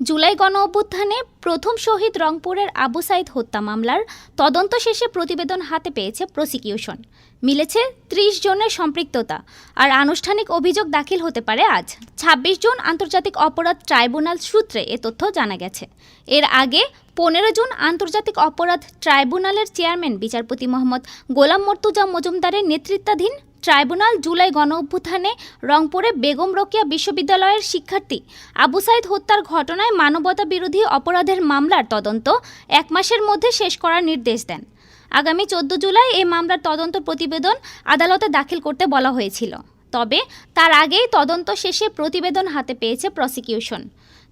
জুলাই গণ অভ্যুত্থানে প্রথম শহীদ রংপুরের আবু সাইদ হত্যা মামলার তদন্ত শেষে প্রতিবেদন হাতে পেয়েছে প্রসিকিউশন। মিলেছে ত্রিশ জনের সম্পৃক্ততা, আর আনুষ্ঠানিক অভিযোগ দাখিল হতে পারে আজ। ২৬ জন আন্তর্জাতিক অপরাধ ট্রাইব্যুনাল সূত্রে এ তথ্য জানা গেছে। এর আগে পনেরো জুন আন্তর্জাতিক অপরাধ ট্রাইব্যুনালের চেয়ারম্যান বিচারপতি মোহাম্মদ গোলাম মর্তুজা মজুমদারের নেতৃত্বাধীন ট্রাইব্যুনাল জুলাই গণ অভ্যুত্থানে রংপুরে বেগম রোকেয়া বিশ্ববিদ্যালয়ের শিক্ষার্থী আবু সাইদ হত্যার ঘটনায় মানবতা বিরোধী অপরাধের মামলার তদন্ত এক মাসের মধ্যে শেষ করার নির্দেশ দেন। আগামী চোদ্দ জুলাই এই মামলার তদন্ত প্রতিবেদন আদালতে দাখিল করতে বলা হয়েছিল। তবে তার আগেই তদন্ত শেষে প্রতিবেদন হাতে পেয়েছে প্রসিকিউশন।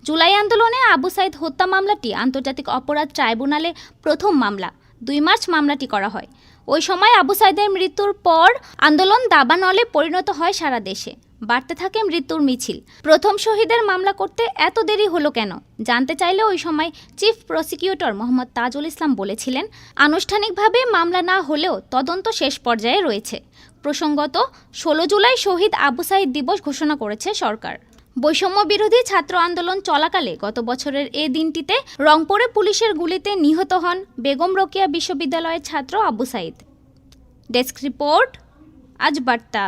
জুলাই আন্দোলনে আবু সাইদ হত্যা মামলাটি আন্তর্জাতিক অপরাধ ট্রাইব্যুনালে প্রথম মামলা। দুই মার্চ মামলাটি করা হয়। ওই সময় আবু সাইদের মৃত্যুর পর আন্দোলন দাবানলে পরিণত হয় সারা দেশে। বাড়তে থাকে মৃত্যুর মিছিল। প্রথম শহীদের মামলা করতে এত দেরি হলো কেন? জানতে চাইলে ওই সময় চিফ প্রসিকিউটর মোহাম্মদ তাজুল ইসলাম বলেছিলেন, আনুষ্ঠানিকভাবে মামলা না হলেও তদন্ত শেষ পর্যায়ে রয়েছে। প্রসঙ্গত, ষোলো জুলাই শহীদ আবু সাইদ দিবস ঘোষণা করেছে সরকার। বৈষম্য বিরোধী ছাত্র আন্দোলন চলাকালে গত বছরের এ দিনটিতে রংপুরে পুলিশের গুলিতে নিহত হন বেগম রোকেয়া বিশ্ববিদ্যালয়ের ছাত্র আবু সাইদ। ডেস্ক রিপোর্ট, আজ বার্তা।